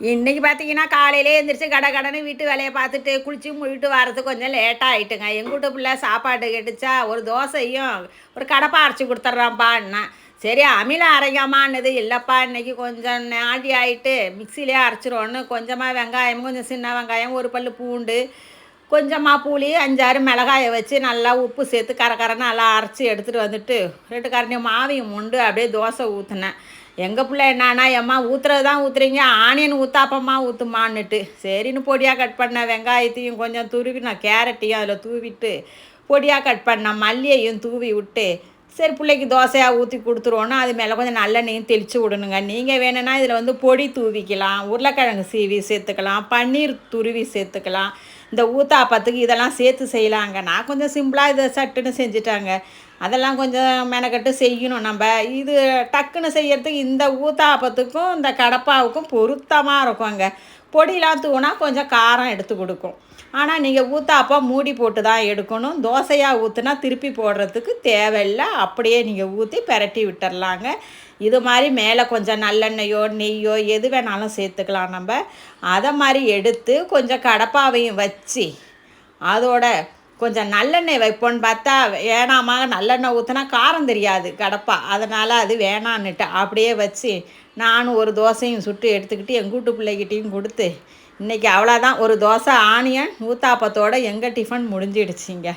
இன்றைக்கி பார்த்தீங்கன்னா காலையிலே எழுந்திரிச்சு கட கடன்னு வீட்டு வேலையை பார்த்துட்டு குளிச்சு முழிட்டு வரதுக்கு கொஞ்சம் லேட்டாக ஆகிட்டுங்க எங்கள் வீட்டு பிள்ளை சாப்பாடு கெட்டுச்சா ஒரு தோசையும் ஒரு கடப்பா அரைச்சி கொடுத்துட்றான்ப்பான்னா சரி அமில அரைக்காமான்னது இல்லைப்பா இன்னைக்கு கொஞ்சம் நாடி ஆகிட்டு மிக்சிலே அரைச்சிருவோன்னு கொஞ்சமாக வெங்காயம் கொஞ்சம் சின்ன வெங்காயம் ஒரு பல்லு பூண்டு கொஞ்சமாக புளி அஞ்சாறு மிளகாயை வச்சு நல்லா உப்பு சேர்த்து கரகரன்னு நல்லா அரைச்சி எடுத்துகிட்டு வந்துட்டு ரெண்டு கரண்டி மாவையும் உண்டு அப்படியே தோசை ஊற்றினேன் எங்கள் பிள்ளை என்னன்னா எம்மா ஊற்றுறது தான் ஊற்றுறீங்க ஆனியன் ஊத்தாப்பம்மா ஊற்றுமான்னுட்டு சரின்னு பொடியாக கட் பண்ண வெங்காயத்தையும் கொஞ்சம் துருவி நான் கேரட்டையும் அதில் தூவிட்டு பொடியாக கட் பண்ண மல்லியையும் தூவி விட்டு சரி பிள்ளைக்கு தோசையாக ஊற்றி கொடுத்துருவோன்னா அது மேலே கொஞ்சம் நல்லெண்ணெயும் தெளித்து விடணுங்க. நீங்கள் வேணும்னா இதில் வந்து பொடி தூவிக்கலாம் உருளைக்கிழங்கு சீவி சேர்த்துக்கலாம் பன்னீர் துருவி சேர்த்துக்கலாம். இந்த ஊத்தாப்பத்துக்கு இதெல்லாம் சேர்த்து செய்யலாங்க. நான் கொஞ்சம் சிம்பிளாக இதை சட்டுன்னு செஞ்சுட்டாங்க. அதெல்லாம் கொஞ்சம் மெனக்கட்டு செய்யணும். நம்ம இது டக்குன்னு செய்யறதுக்கு இந்த ஊத்தாப்பத்துக்கும் இந்த கடப்பாவுக்கும் பொருத்தமாக இருக்குங்க. பொடியெலாம் தூணா கொஞ்சம் காரம் எடுத்து கொடுக்கும். ஆனால் நீங்கள் ஊத்தாப்பா மூடி போட்டு தான் எடுக்கணும். தோசையாக ஊற்றுனா திருப்பி போடுறதுக்கு தேவையில்லை. அப்படியே நீங்கள் ஊற்றி பெரட்டி விட்டுடலாங்க இது மாதிரி மேலே கொஞ்சம் நல்லெண்ணெயோ நெய்யோ எது வேணாலும் சேர்த்துக்கலாம் நம்ம. அதை மாதிரி எடுத்து கொஞ்சம் கடப்பாவையும் வச்சு அதோட கொஞ்சம் நல்லெண்ணெய் வைப்போன்னு பார்த்தா வேணாமா நல்லெண்ணெய் ஊற்றினா காரம் தெரியாது கடப்பா. அதனால் அது வேணான்னுட்டு அப்படியே வச்சு நானும் ஒரு தோசையும் சுட்டு எடுத்துக்கிட்டு எங்கள் வீட்டு பிள்ளைகிட்டையும் கொடுத்து இன்றைக்கி அவ்வளோதான் ஒரு தோசை ஆனியன் ஊத்தாப்பத்தோட எங்கள் டிஃபன் முடிஞ்சிடுச்சிங்க.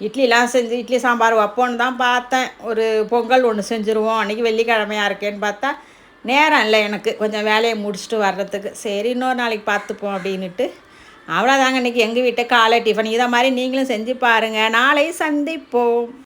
இட்லிலாம் செஞ்சு இட்லி சாம்பார் வைப்போன்னு தான் பார்த்தேன். ஒரு பொங்கல் ஒன்று செஞ்சுருவோம். அன்றைக்கி வெள்ளிக்கிழமையாக இருக்கேன்னு பார்த்தா நேரம் இல்லை எனக்கு. கொஞ்சம் வேலையை முடிச்சுட்டு வர்றதுக்கு. சரி இன்னொரு நாளைக்கு பார்த்துப்போம் அப்படின்னுட்டு அவ்வளோதாங்க இன்றைக்கி எங்கள் வீட்டு காலை டிஃபன் இதை மாதிரி நீங்களும் செஞ்சு பாருங்கள் நாளை சந்திப்போம்.